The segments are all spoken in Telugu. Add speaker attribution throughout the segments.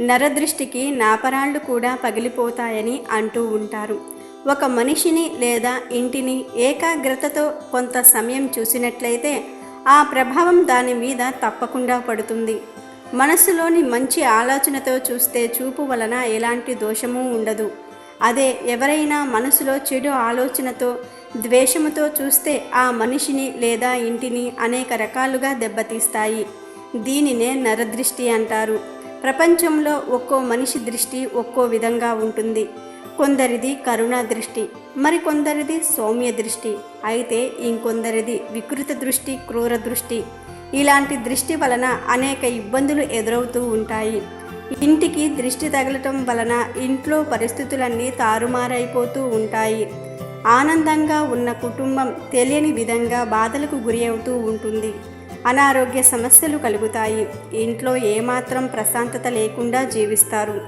Speaker 1: నరదృష్టికి నాపరాళ్ళు కూడా పగిలిపోతాయని అంటూ ఉంటారు. ఒక మనిషిని లేదా ఇంటిని ఏకాగ్రతతో కొంత సమయం చూసినట్లయితే ఆ ప్రభావం దాని మీద తప్పకుండా పడుతుంది. మనసులోని మంచి ఆలోచనతో చూస్తే చూపు వలన ఎలాంటి దోషము ఉండదు. అదే ఎవరైనా మనసులో చెడు ఆలోచనతో ద్వేషముతో చూస్తే ఆ మనిషిని లేదా ఇంటిని అనేక రకాలుగా దెబ్బతీస్తాయి. దీనినే నరదృష్టి అంటారు. ప్రపంచంలో ఒక్కో మనిషి దృష్టి ఒక్కో విధంగా ఉంటుంది. కొందరిది కరుణా దృష్టి మరికొందరిది సౌమ్య దృష్టి. అయితే ఇంకొందరిది వికృత దృష్టి క్రూర దృష్టి. ఇలాంటి దృష్టి వలన అనేక ఇబ్బందులు ఎదురవుతూ ఉంటాయి. ఇంటికి దృష్టి తగలటం వలన ఇంట్లో పరిస్థితులన్నీ తారుమారైపోతూ ఉంటాయి. ఆనందంగా ఉన్న కుటుంబం తెలియని విధంగా బాధలకు గురి అవుతూ ఉంటుంది. అనారోగ్య సమస్యలు కలుగుతాయి. ఇంట్లో ఏమాత్రం ప్రశాంతత లేకుండా జీవిస్తారు.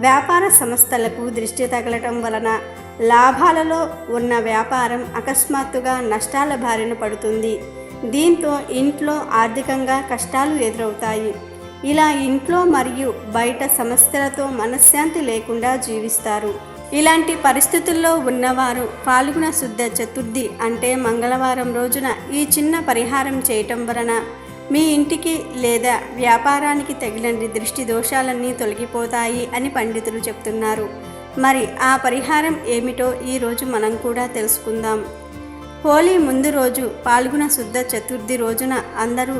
Speaker 1: వ్యాపార సంస్థలకు దృష్టి తగలటం వలన లాభాలలో ఉన్న వ్యాపారం అకస్మాత్తుగా నష్టాల బారిన పడుతుంది. దీంతో ఇంట్లో ఆర్థికంగా కష్టాలు ఎదురవుతాయి. ఇలా ఇంట్లో మరియు బయట సమస్యలతో మనశ్శాంతి లేకుండా జీవిస్తారు. ఇలాంటి పరిస్థితుల్లో ఉన్నవారు పాల్గొన శుద్ధ చతుర్థి అంటే మంగళవారం రోజున ఈ చిన్న పరిహారం చేయటం వలన మీ ఇంటికి లేదా వ్యాపారానికి తగినన్ని దృష్టి దోషాలన్నీ తొలగిపోతాయి అని పండితులు చెప్తున్నారు. మరి ఆ పరిహారం ఏమిటో ఈరోజు మనం కూడా తెలుసుకుందాం. హోలీ ముందు రోజు పాల్గొన శుద్ధ చతుర్థి రోజున అందరూ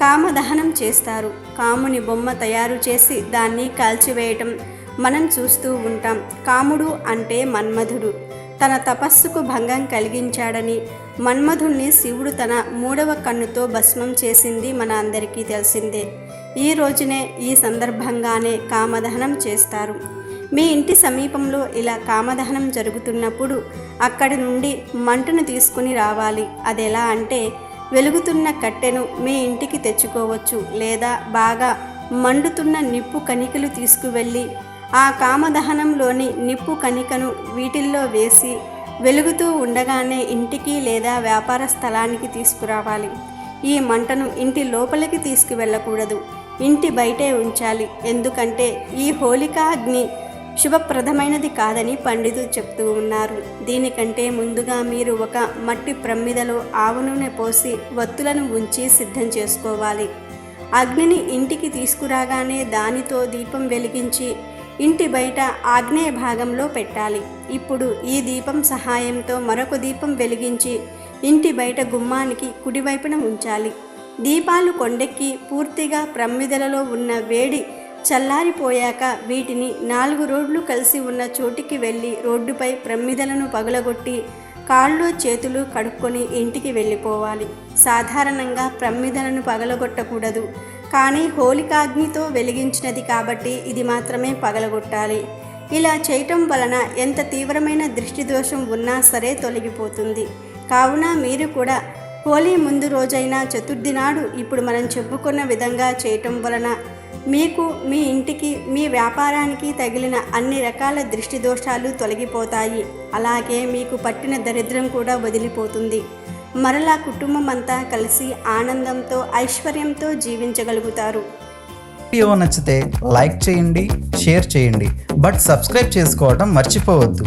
Speaker 1: కామదహనం చేస్తారు. కాముని బొమ్మ తయారు చేసి దాన్ని కాల్చివేయటం మనం చూస్తూ ఉంటాం. కాముడు అంటే మన్మధుడు. తన తపస్సుకు భంగం కలిగించాడని మన్మధుణ్ణి శివుడు తన మూడవ కన్నుతో భస్మం చేసింది మన అందరికీ తెలిసిందే. ఈ రోజునే ఈ సందర్భంగానే కామదహనం చేస్తారు. మీ ఇంటి సమీపంలో ఇలా కామదహనం జరుగుతున్నప్పుడు అక్కడి నుండి మంటను తీసుకుని రావాలి. అది ఎలా అంటే వెలుగుతున్న కట్టెను మీ ఇంటికి తెచ్చుకోవచ్చు లేదా బాగా మండుతున్న నిప్పు కణికలు తీసుకువెళ్ళి ఆ కామదహనంలోని నిప్పు కణికను వీటిల్లో వేసి వెలుగుతూ ఉండగానే ఇంటికి లేదా వ్యాపార స్థలానికి తీసుకురావాలి. ఈ మంటను ఇంటి లోపలికి తీసుకువెళ్ళకూడదు. ఇంటి బయటే ఉంచాలి. ఎందుకంటే ఈ హోలికా అగ్ని శుభప్రదమైనది కాదని పండితులు చెప్తూ ఉన్నారు. దీనికంటే ముందుగా మీరు ఒక మట్టి ప్రమ్మిదలో ఆవు నూనె పోసి వత్తులను ఉంచి సిద్ధం చేసుకోవాలి. అగ్నిని ఇంటికి తీసుకురాగానే దానితో దీపం వెలిగించి ఇంటి బయట ఆగ్నేయ భాగంలో పెట్టాలి. ఇప్పుడు ఈ దీపం సహాయంతో మరొక దీపం వెలిగించి ఇంటి బయట గుమ్మానికి కుడివైపున ఉంచాలి. దీపాలు కొండెక్కి పూర్తిగా ప్రమ్మిదలలో ఉన్న వేడి చల్లారిపోయాక వీటిని నాలుగు రోడ్లు కలిసి ఉన్న చోటికి వెళ్ళి రోడ్డుపై ప్రమ్మిదలను పగులగొట్టి కాళ్ళు చేతులు కడుక్కొని ఇంటికి వెళ్ళిపోవాలి. సాధారణంగా ప్రమ్మిదలను పగలగొట్టకూడదు. కానీ హోలికాగ్నితో వెలిగించినది కాబట్టి ఇది మాత్రమే పగలగొట్టాలి. ఇలా చేయటం వలన ఎంత తీవ్రమైన దృష్టి దోషం ఉన్నా సరే తొలగిపోతుంది. కావున మీరు కూడా హోలీ ముందు రోజైన చతుర్థి నాడు ఇప్పుడు మనం చెప్పుకున్న విధంగా చేయటం వలన మీకు మీ ఇంటికి మీ వ్యాపారానికి తగిలిన అన్ని రకాల దృష్టి దోషాలు తొలగిపోతాయి. అలాగే మీకు పట్టిన దరిద్రం కూడా వదిలిపోతుంది. మరలా కుటుంబం అంతా కలిసి ఆనందంతో ఐశ్వర్యంతో జీవించగలుగుతారు.
Speaker 2: వీడియో నచ్చితే లైక్ చేయండి షేర్ చేయండి. బట్ సబ్స్క్రైబ్ చేసుకోవడం మర్చిపోవద్దు.